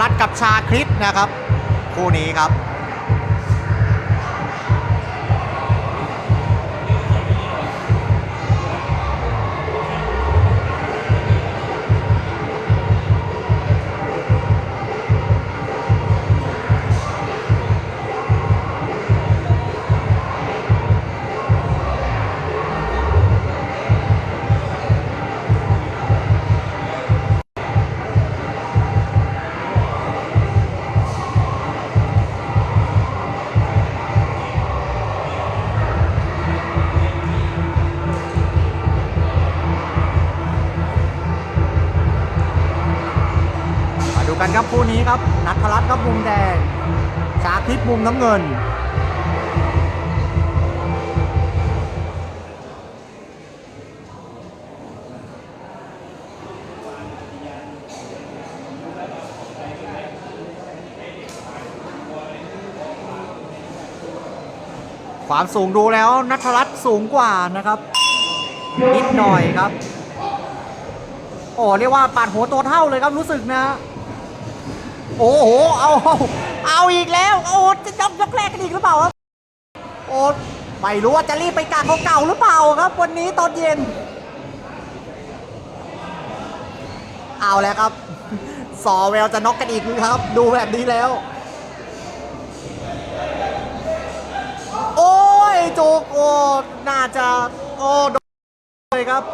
รัตน์กับชาคริสนะครับ คู่นี้ครับ กันครับคู่นี้ครับ นัทรัตน์ครับมุมแดงชาคริสมุมน้ำเงิน ความสูงดูแล้วนัทรัตน์สูงกว่านะครับ นิดหน่อยครับ โอ้เรียกว่าปาดหัวตัวเท่าเลยครับรู้สึกนะ โอ้โห เอา เอาอีกแล้ว โอ้จะยกยกแรกกันอีกหรือเปล่าครับ โอ้ไม่รู้ว่าจะรีบไปกางเก่าหรือเปล่าครับ วันนี้ตอนเย็น เอาแล้วครับ สอแววจะน็อกกันอีกครับ ดูแบบนี้แล้ว โอ้ยโจกโอ้น่าจะโอ้โดนเลยครับ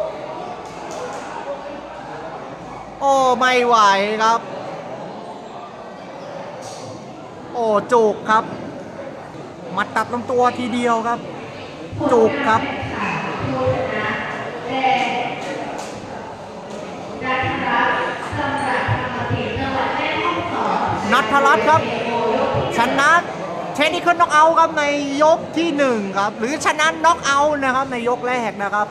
โอ้ไม่ไหวครับ โอ้จุกครับมาตัดลำตัวทีเดียวครับ จุกครับนัทรัตน์ครับ ชนะเทคนิคน็อกเอาท์ครับในยกที่หนึ่งครับ หรือชนะน็อกเอาท์นะครับในยกแรกนะครับ